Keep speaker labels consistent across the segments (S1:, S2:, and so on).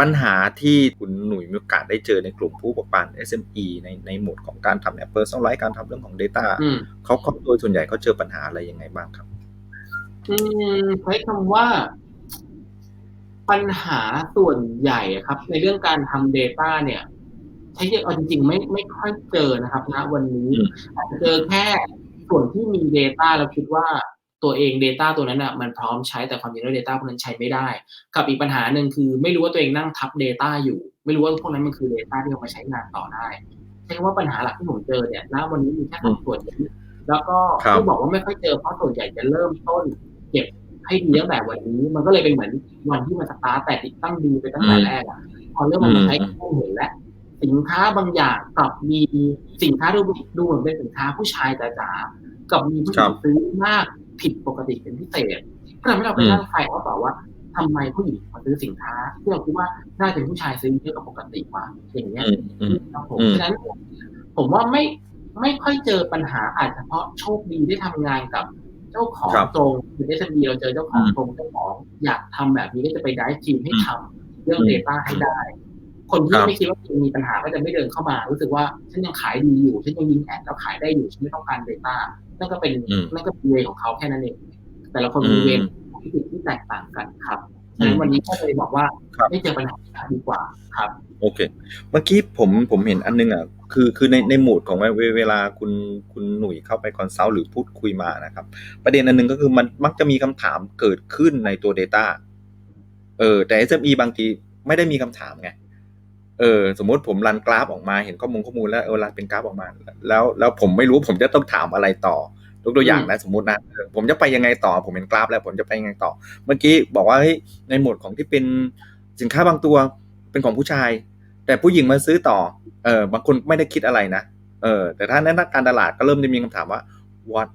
S1: ปัญหาที่คุณหนุ่ยมีโอกาสได้เจอในกลุ่มผู้ประกอบการ SME ในในโหมดของการทำแอป Personalize การทำเรื่องของ Data
S2: อืม
S1: เขาเขาโดยส่วนใหญ่เขาเจอปัญหาอะไรยังไงบ้างครับ?
S2: อืมใช้คำว่า ปัญหาส่วนใหญ่อะครับ ในเรื่องการทำ Data เนี่ยใช้เยอะเอาจริงๆไม่ไม่ค่อยเจอนะครับณวันนี้
S1: อืม
S2: อาจจะเจอแค่ส่วนที่มี Data แล้วคิดว่า ตัวเอง Data ตัวนั้นน่ะมันพร้อมใช้แต่ความจริงแล้ว Data พวกนั้นใช้ไม่ได้ กับอีกปัญหาหนึ่งคือ ไม่รู้ว่าตัวเองนั่งทับ Data อยู่ ไม่รู้ว่าพวกนั้นมันคือ Data ที่เอามาใช้งานต่อได้ใช้คำว่าปัญหาหลักที่ผมเจอเนี่ยณวันนี้มีแค่
S1: อื
S2: 2
S1: ม
S2: ส่วนนี้แล้วก็
S1: ครับ
S2: ที่บอกว่าไม่ค่อยเจอเพราะส่วนใหญ่จะเริ่มต้น เก็บให้ดีตั้งแต่วันนี้ มันก็เลยเป็นเหมือนวันที่มันสตาร์ตแต่ติดตั้งดีไปตั้งแต่
S1: อืม
S2: แรกอะพอเริ่ม
S1: อื
S2: เอามามใช้
S1: อืม
S2: ก็เห็นแล้วสินค้าบางอย่างกลับมีสินค้าดูดูเหมือนเป็นสินค้าผู้ชายจ๋าๆ กลับมีผู้ห
S1: ค
S2: ญิ
S1: รั
S2: ง
S1: บ
S2: ซื้อมากผิดปกติเป็นพิเศษก็ทำให้เราไป
S1: อืม
S2: นั่ง find out ต่อว่าทำไมผู้หญิงมาซื้อสินค้าที่เราคิดว่าน่าจะเป็นผู้ชายซื้อเยอะกว่าปกติวะอย่างเงี้
S1: อื
S2: ย
S1: มอืม
S2: ครับผม
S1: อืม
S2: ฉะนั้นผมว่าไม่ไม่ค่อยเจอปัญหาอาจจะเพราะโชคดีได้ทำงานกับเจ้าของ
S1: ครับ
S2: ตรงคือ SME เราเจอเจ้าข
S1: อื
S2: อง
S1: ม
S2: ตรงเจ้าของอยากทำแบบนี้ก็จะไป drive ทีมให้
S1: อืม
S2: ทำเรื่อง
S1: อืม
S2: Data ให้ได้ คน
S1: ค
S2: ที่
S1: รับ
S2: ไม่คิดว่าตัวเองมีปัญหาก็จะไม่เดินเข้ามา รู้สึกว่าฉันยังขายดีอยู่ฉันยังยิงแอดแล้วขายได้อยู่ฉันไม่ต้องการ Data นั่นก็เป็น
S1: อืม
S2: นั่นก็เป็นเวย์ของเขาแค่นั้นเองแต่ละคน
S1: อื
S2: มีเว
S1: ม
S2: ย์ที่ที่แตกต่างกันครับฉะ
S1: อื
S2: นั้น
S1: ม
S2: วันนี้ก็เลยบอกว่า
S1: ครับ
S2: ไม่เจอปัญหาดีกว่าครับ
S1: โอเค เมื่อกี้ผมผมเห็นอันหนึ่งอะคือคือในในโหมดของเวเวลาคุณคุณหนุ่ยเข้าไป consult หรือพูดคุยมานะครับ ประเด็นอันหนึ่งก็คือมันมักจะมีคำถามเกิดขึ้นในตัว Data เออแต่ SME บางทีไม่ได้มีคำถามไง เออสมมุติผมรันกราฟออกมาเห็นข้อมูลข้อมูลแล้วเออรันเป็นกราฟออกมา แล้วแล้วผมไม่รู้ผมจะต้องถามอะไรต่อยกตัว
S2: อื
S1: อย่าง
S2: ม
S1: นะสมมุตินะเออผมจะไปยังไงต่อ ผมเห็นกราฟแล้วผมจะไปยังไงต่อ เมื่อกี้บอกว่าเฮ้ยในโหมดของที่เป็นสินค้าบางตัวเป็นของผู้ชาย แต่ผู้หญิงมาซื้อต่อเออบางคนไม่ได้คิดอะไรนะเออแต่ถ้านักการตลาดก็เริ่มจะมีคำถามว่า What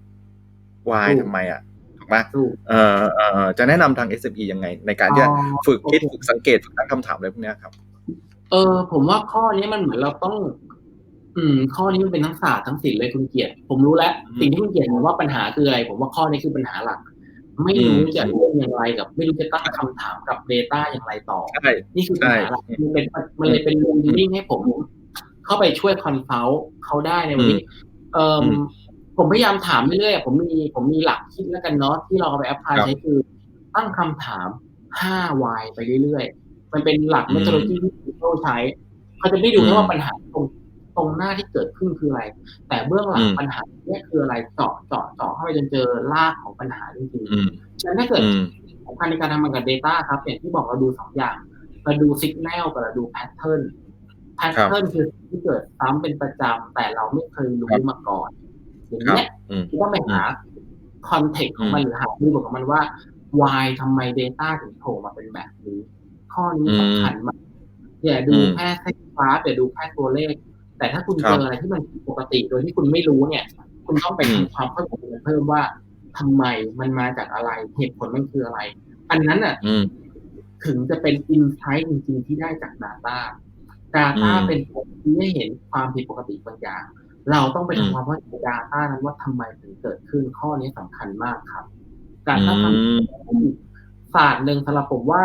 S1: Why
S2: ถูก
S1: ทำไมอะถูกไหม?
S2: ถูก
S1: เออเออๆจะแนะนำทาง SME ยังไง ในการ
S2: อ๋
S1: ที่
S2: อ
S1: จะฝึก
S2: โอ
S1: คิด
S2: เค
S1: ฝึกสังเกตฝึกตั้งคำถามอะไรพวกเนี้ยครับ?
S2: เออ ผมว่าข้อนี้มันเหมือนเราต้อง อืม ข้อนี้มันเป็นทั้งศาสตร์ทั้งศิลป์เลยคุณเกียรติผมรู้แล้ว
S1: อื
S2: สิ่ง
S1: ม
S2: ที่คุณเกียรติมองว่าปัญหาคืออะไร ผมว่าข้อนี้คือปัญหาหลัก ไม่
S1: อื
S2: รู้
S1: ม
S2: จะ
S1: อืม
S2: เริ่มอย่างไรกับ ไม่รู้จะตั้ง
S1: ใช่
S2: คำถามกับ Data อย่างไรต่อ
S1: ใช่
S2: นี่คือ
S1: ใช
S2: ปัญ่หาหลัก
S1: อื
S2: มั
S1: ม
S2: นเป็นมัน
S1: อื
S2: เล
S1: ม
S2: ยเป็น
S1: อืม
S2: learning ให้ผม เข้าไปช่วย consult เขาได้ใน
S1: อื
S2: วัน
S1: ม
S2: นี้เอ่อ
S1: อืม
S2: ผมพยายามถามเรื่อยๆอะผมมีผมมีหลักคิดแล้วกันเนาะที่เราเอาไปแอปพลาย
S1: ครั
S2: ใช้
S1: บ
S2: คือตั้งคำถาม5 why ไปเรื่อยๆ มันเป็นหลัก
S1: อื
S2: methodology
S1: ม
S2: ที่ Google ใช้เขาจะไม่ดู
S1: อื
S2: แค่ว่าปัญ
S1: ม
S2: หาตรงตรงหน้าที่เกิดขึ้นคืออะไร แต่เบื้องห
S1: อื
S2: ลัง
S1: ม
S2: ปัญหาเนี้ยคืออะไรเจาะเจาะเจาะเข้าไปจนเจอรากของปัญหาจริง
S1: อืม
S2: ๆฉะนั้นถ้าเกิ
S1: อื
S2: ด
S1: ม
S2: สำคัญในการทำงานกับ Data ครับอย่างที่บอกเราดู2อย่างเราดู signal กับเราดูแพตเทิร์นแพต
S1: ครับ
S2: เทิร์นคือสิ่งที่เกิดซ้ำเป็นประจำแต่เราไม่เคยรู
S1: ครั้บ
S2: มาก่อนอย่าง
S1: ครั
S2: เงี้
S1: บ
S2: ย
S1: อืม
S2: คือต้องไป
S1: อื
S2: หามคอนเท็กซ์ข
S1: อื
S2: องมัน
S1: ม
S2: หรือหา keyword ของมันว่า why ทำไม Data ถึงโผล่มาเป็นแบบนี้ ข้อนี้
S1: อื
S2: สำ
S1: ม
S2: คัญมากอย่า
S1: อื
S2: ดู
S1: ม
S2: แค่เส้นกราฟอย่าดูแค่ตัวเลข แต่ถ้าคุณ
S1: ค
S2: เจ
S1: รับ
S2: ออะไรที่มันผิดปกติ โดยที่คุณไม่รู้เนี่ย คุณต้องไป
S1: อืม
S2: ทำความเข้าใจมันเพิ่มว่าทำไมมันมาจากอะไรเหตุผลมันคืออะไร อันนั้นน่ะ
S1: อืม
S2: ถึงจะเป็นอินไซต์จริงๆที่ได้จาก Data
S1: อื
S2: Data เป็น
S1: ม
S2: ตัวชี้ให้เห็นความผิดปกติบางอย่าง เราต้องไป
S1: อื
S2: ทำ
S1: ม
S2: ความเข้าใจ Data นั้นว่าทำไมถึงเกิดขึ้นข้อนี้สำคัญมากครับ กา
S1: อื
S2: รตั้งคำ
S1: ม
S2: อีกศาสตร์หนึ่งสำหรับผมว่า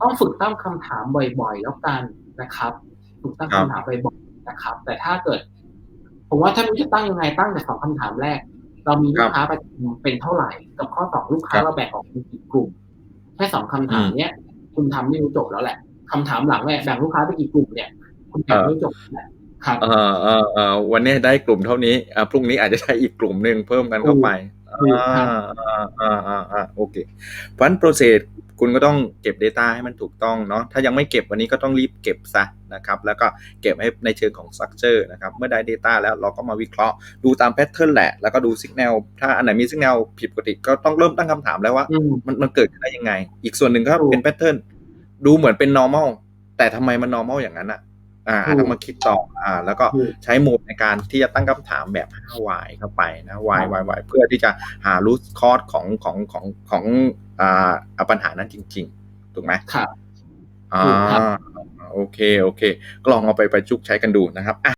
S2: ต้องฝึกตั้งคำถามบ่อยๆ แล้วกันนะครับ ฝึกตั้ง
S1: ครั
S2: คำ
S1: บ
S2: ถามบ่อยๆนะครับ แต่ถ้าเกิด ผมว่าถ้าไม่รู้จะตั้งยังไงตั้งแต่2คำถามแรก เรามี
S1: ค
S2: ลู
S1: รั
S2: ก
S1: บ
S2: ค้าประจำเป็นเท่าไรกับข้อ2ลูก
S1: ค
S2: ค้า
S1: รับ
S2: เราแบ่งออกเป็นกี่กลุ่ม แค่2คำ
S1: อื
S2: ถาม
S1: ม
S2: เนี้ยคุณทำไม่รู้จบแล้วแหละคำถามหลังเนี่ยแบ่งลูกค้าไปกี่กลุ่มเนี่ย คุณ
S1: เอ
S2: แบ่ง
S1: อ
S2: ไม่จบแหละครับ
S1: เออๆๆวันนี้ได้กลุ่มเท่านี้อ่าพรุ่งนี้อาจจะได้อีกกลุ่มหนึ่งเพิ่มกัน
S2: ถ
S1: เข้าูไป
S2: ก
S1: อา
S2: ถูกครับ
S1: อาๆๆๆโอเคเพราะฉะนั้น process คุณก็ต้องเก็บ Data ให้มันถูกต้องเนาะถ้ายังไม่เก็บวันนี้ก็ต้องรีบเก็บเสียนะครับแล้วก็เก็บให้ในเชิงของ structure นะครับเมื่อได้ Data แล้วเราก็มาวิเคราะห์ ดูตามแพตเทิร์นแหละ แล้วก็ดู signal ถ้าอันไหนมี signal ผิดปกติก็ต้องเริ่มตั้งคำถามแล้วว่า
S2: อืม
S1: มันมันเกิดขึ้นได้ยังไง?อีกส่วนหนึ่งก็
S2: ถู
S1: เป็น
S2: ก
S1: แพตเทิร์นดูเหมือนเป็น normal แต่ทำไมมัน normal อย่างนั้นน่ะ อา
S2: ถ
S1: อาจูต้อง
S2: ก
S1: มาคิดต่ออ่า แล้วก็
S2: ถูก
S1: ใช้โหมดในการที่จะตั้งคำถามแบบ5 why เข้าไปนะ
S2: ค
S1: why
S2: รับ
S1: why why เพื่อที่จะหา root cause ของของของของอ่าอ่าปัญหานั้นจริง ๆ ถูกไหม?
S2: ครับ
S1: อ๋อ
S2: ถูกครับ
S1: โอเคๆก็ลองเอาไปประยุกต์ใช้กันดูนะครับอะ